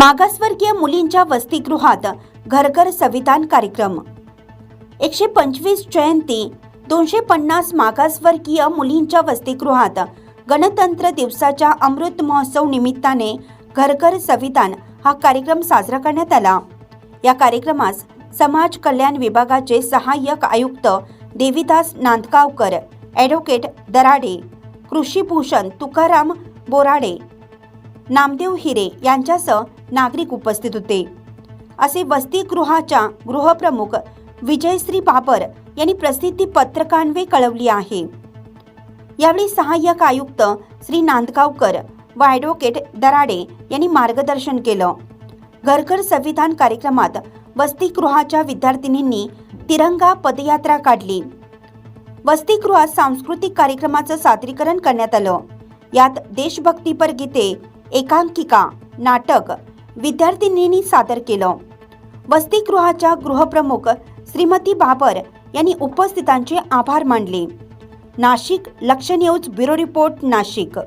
मागासवर्गीय मुलींच्या वसतिगृहात घरघर सवितान कार्यक्रम. एकशे पंचवीस जयंती दोनशे पन्नास मागासवर्गीय मुलींच्या वसतिगृहात गणतंत्र दिवसाच्या अमृत महोत्सव निमित्ताने घरघर सवितान हा कार्यक्रम साजरा करण्यात आला. या कार्यक्रमास समाज कल्याण विभागाचे सहाय्यक आयुक्त देवीदास नांदगावकर ॲडव्होकेट दराडे कृषीभूषण तुकाराम बोराडे नामदेव हिरे यांच्यासह नागरिक उपस्थित होते. असे वसतिगृहाच्या गृहप्रमुख विजयश्री बाबर यांनी प्रसिद्धी पत्रकान्वे कळवली आहे. यावेळी सहाय्यक आयुक्त श्री नांदगावकर व ॲडव्होकेट दराडे यांनी मार्गदर्शन केलं. घरघर संविधान कार्यक्रमात वसतिगृहाच्या विद्यार्थिनींनी तिरंगा पदयात्रा काढली. वसतिगृहात सांस्कृतिक कार्यक्रमाचं सादरीकरण करण्यात आलं. यात देशभक्तीपर गीते एकांकिका नाटक विद्यार्थिनींनी सादर केलं. वसतिगृहाच्या गृहप्रमुख श्रीमती बाबर यांनी उपस्थितांचे आभार मानले. नाशिक लक्ष न्यूज ब्युरो रिपोर्ट नाशिक.